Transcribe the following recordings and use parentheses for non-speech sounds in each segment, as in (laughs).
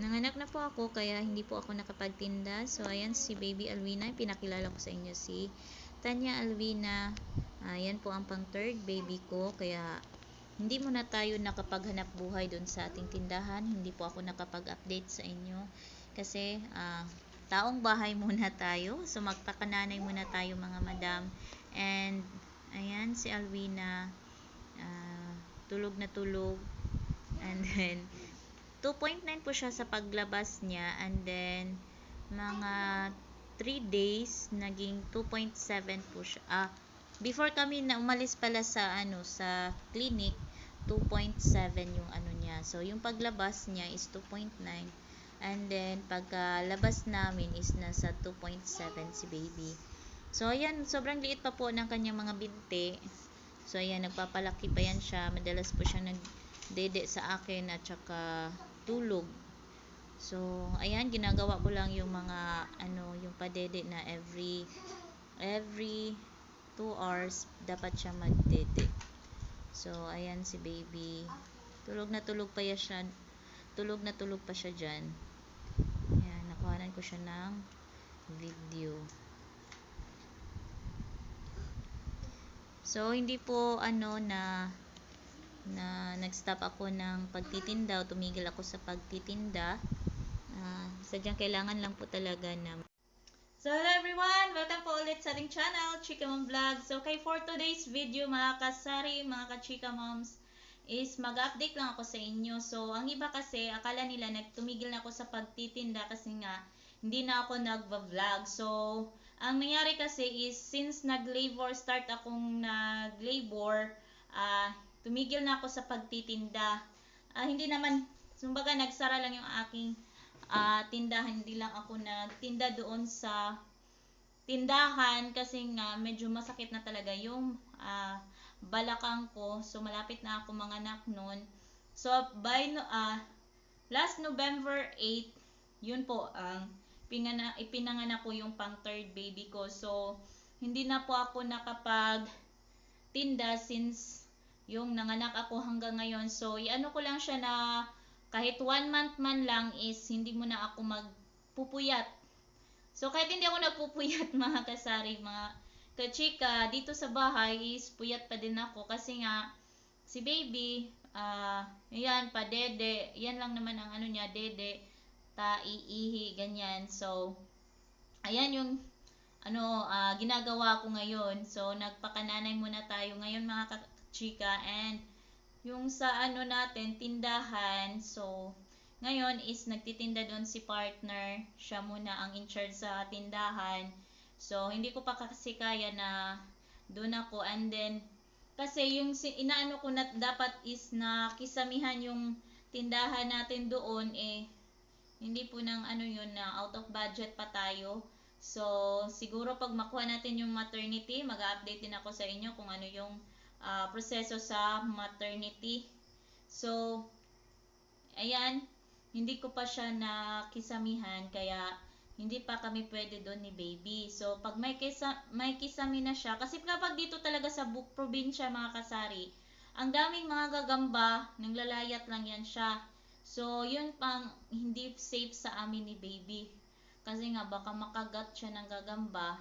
Nanganak na po ako kaya hindi po ako nakapagtinda. So ayan si Baby Alwina, pinakilala ko sa inyo si Tanya Alwina. Ayan po ang pang third baby ko kaya hindi muna tayo nakapaghanap buhay doon sa ating tindahan. Hindi po ako nakapag-update sa inyo kasi ah, taong bahay muna tayo. So magpakananay muna tayo mga madam. And ayan si Alwina ah, tulog na tulog. And then 2.9 po siya sa paglabas niya and then mga 3 days naging 2.7 po siya. Ah, before kami na umalis pala sa ano sa clinic 2.7 yung ano niya. So yung paglabas niya is 2.9 and then pagkalabas namin is nasa 2.7 si baby. So ayan, sobrang liit pa po ng kanyang mga binti. So ayan, nagpapalaki pa yan siya. Madalas po siya nagdede sa akin at saka tulog. So, ayan, ginagawa ko lang yung mga, ano, yung padede na every, every 2 hours, dapat siya magdede. So, ayan si baby. Tulog na tulog pa ya siya. Tulog na tulog pa siya dyan. Ayan, nakuhanan ko siya ng video. So, hindi po, ano, na, na nag-stop ako ng pagtitinda o tumigil ako sa pagtitinda. Ah, sadyang kailangan lang po talaga na So, hello everyone! Welcome po ulit sa ating channel, Chika Mom Vlog. So, kay for today's video, mga kasari, mga ka-chika moms, is mag-update lang ako sa inyo. So, ang iba kasi, akala nila nagtumigil na ako sa pagtitinda kasi nga, hindi na ako nag-vlog. So, ang nangyari kasi is, since nag-labor, start akong nag-labor, ah, tumigil na ako sa pagtitinda. Ah, hindi naman, sumbaga nagsara lang yung aking ah, tindahan. Hindi lang ako nagtinda doon sa tindahan kasi nga medyo masakit na talaga yung ah, balakang ko. So malapit na ako mga anak noon. So by no, ah, last November 8, yun po ang pingana, ipinanganak ko yung pang third baby ko. So hindi na po ako nakapag tinda since yung nanganak ako hanggang ngayon. So, iano ko lang siya na kahit one month man lang is hindi mo na ako magpupuyat. So, kahit hindi ako nagpupuyat (laughs) mga kasari, mga kachika, dito sa bahay is puyat pa din ako kasi nga si baby, uh, yan, pa dede, yan lang naman ang ano niya, dede, ta, iihi, ganyan. So, ayan yung ano, uh, ginagawa ko ngayon. So, nagpakananay muna tayo ngayon mga chika and yung sa ano natin tindahan. So ngayon is nagtitinda doon si partner. Siya muna ang in charge sa tindahan. So hindi ko pa kasi kaya na doon ako. And then kasi yung inaano ko na dapat is na kisamihan yung tindahan natin doon eh hindi po nang ano yun na out of budget pa tayo. So siguro pag makuha natin yung maternity mag-update din ako sa inyo kung ano yung uh, proseso sa maternity. So, ayan, hindi ko pa siya nakisamihan kaya hindi pa kami pwede doon ni baby. So, pag may, kisa, may kisami na siya, kasi kapag dito talaga sa book probinsya mga kasari, ang daming mga gagamba, nanglalayat lang yan siya. So, yun pang hindi safe sa amin ni baby. Kasi nga, baka makagat siya ng gagamba.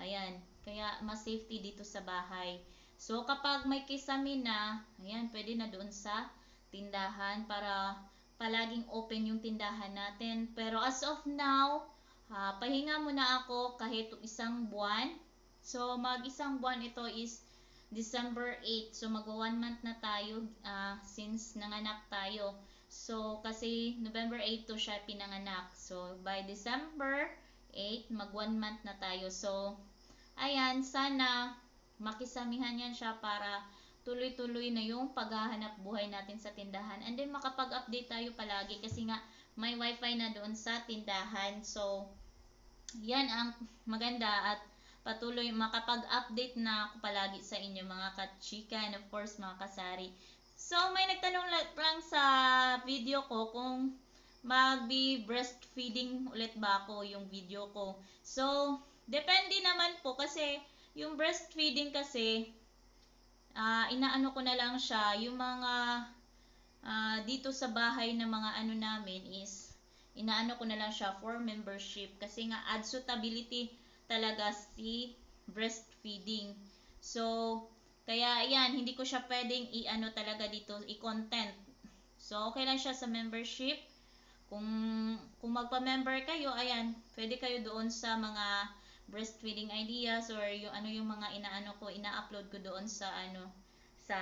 Ayan, kaya mas safety dito sa bahay. So, kapag may kisame na, ayan, pwede na doon sa tindahan para palaging open yung tindahan natin. Pero as of now, uh, pahinga muna ako kahit isang buwan. So, mag isang buwan ito is December 8. So, mag one month na tayo uh, since nanganak tayo. So, kasi November 8 to siya pinanganak. So, by December 8, mag one month na tayo. So, ayan, sana makisamihan yan siya para tuloy-tuloy na yung paghahanap buhay natin sa tindahan. And then makapag-update tayo palagi kasi nga may wifi na doon sa tindahan. So, yan ang maganda at patuloy makapag-update na ako palagi sa inyo mga kachika and of course mga kasari. So, may nagtanong lang sa video ko kung magbi breastfeeding ulit ba ako yung video ko. So, depende naman po kasi yung breastfeeding kasi, uh, inaano ko na lang siya, yung mga uh, dito sa bahay na mga ano namin is, inaano ko na lang siya for membership kasi nga add suitability talaga si breastfeeding. So, kaya ayan, hindi ko siya pwedeng i-ano talaga dito, i-content. So, okay lang siya sa membership. Kung, kung magpa-member kayo, ayan, pwede kayo doon sa mga breastfeeding ideas or yung ano yung mga inaano ko, ina-upload ko doon sa ano, sa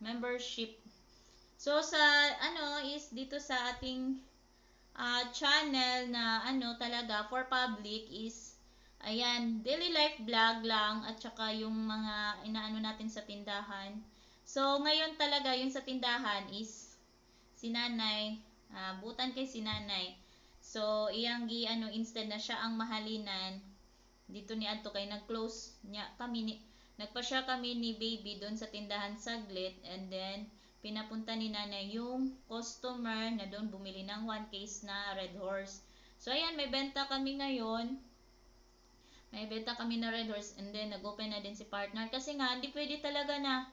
membership. So, sa ano is dito sa ating uh, channel na ano talaga for public is Ayan, daily life vlog lang at saka yung mga inaano natin sa tindahan. So, ngayon talaga yung sa tindahan is si nanay, uh, butan kay si nanay. So, iyang gi ano instead na siya ang mahalinan dito ni Anto kay nag-close niya kami ni nagpa siya kami ni baby doon sa tindahan saglit and then pinapunta ni nanay yung customer na doon bumili ng one case na red horse. So, ayan, may benta kami ngayon. May benta kami na red horse and then nag-open na din si partner. Kasi nga hindi pwede talaga na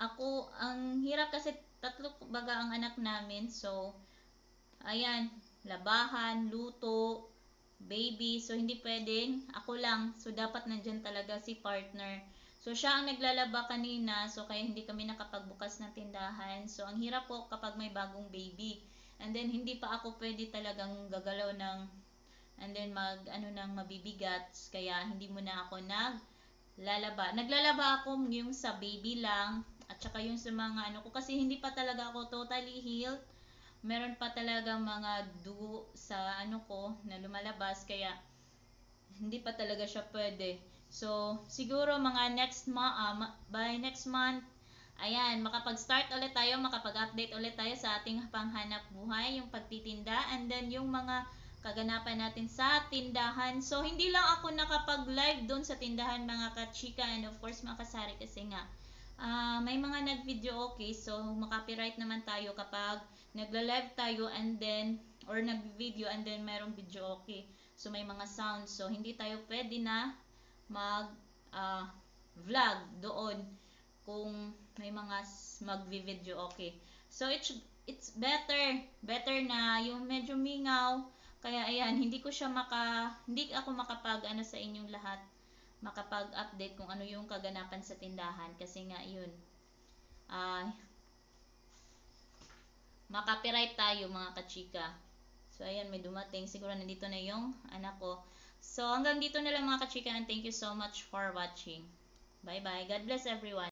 ako ang hirap kasi tatlo baga ang anak namin. So ayan labahan luto baby so hindi pwedeng ako lang so dapat nandyan talaga si partner. So siya ang naglalaba kanina so kaya hindi kami nakapagbukas ng tindahan. So ang hirap po kapag may bagong baby. And then hindi pa ako pwede talagang gagalaw ng and then mag ano nang mabibigat. Kaya hindi mo na ako nag lalaba. Naglalaba ako yung sa baby lang at saka yung sa mga ano ko. Kasi hindi pa talaga ako totally healed. Meron pa talaga mga dugo sa ano ko na lumalabas kaya hindi pa talaga siya pwede. So, siguro mga next month, uh, by next month, ayan, makapag-start ulit tayo, makapag-update ulit tayo sa ating panghanap buhay, yung pagtitinda, and then yung mga kaganapan natin sa tindahan. So, hindi lang ako nakapag-live doon sa tindahan mga kachika and of course mga kasari kasi nga uh, may mga nag-video okay. So, makapiright naman tayo kapag nagla-live tayo and then or nag-video and then mayroong video okay. So, may mga sounds. So, hindi tayo pwede na mag uh, vlog doon kung may mga mag-video okay. So, it's, it's better, better na yung medyo mingaw, kaya ayan, hindi ko siya maka, hindi ako makapag ano sa inyong lahat, makapag-update kung ano yung kaganapan sa tindahan. Kasi nga yun, uh, makapiright tayo mga kachika. So ayan, may dumating. Siguro nandito na yung anak ko. So hanggang dito na lang mga kachika and thank you so much for watching. Bye bye. God bless everyone.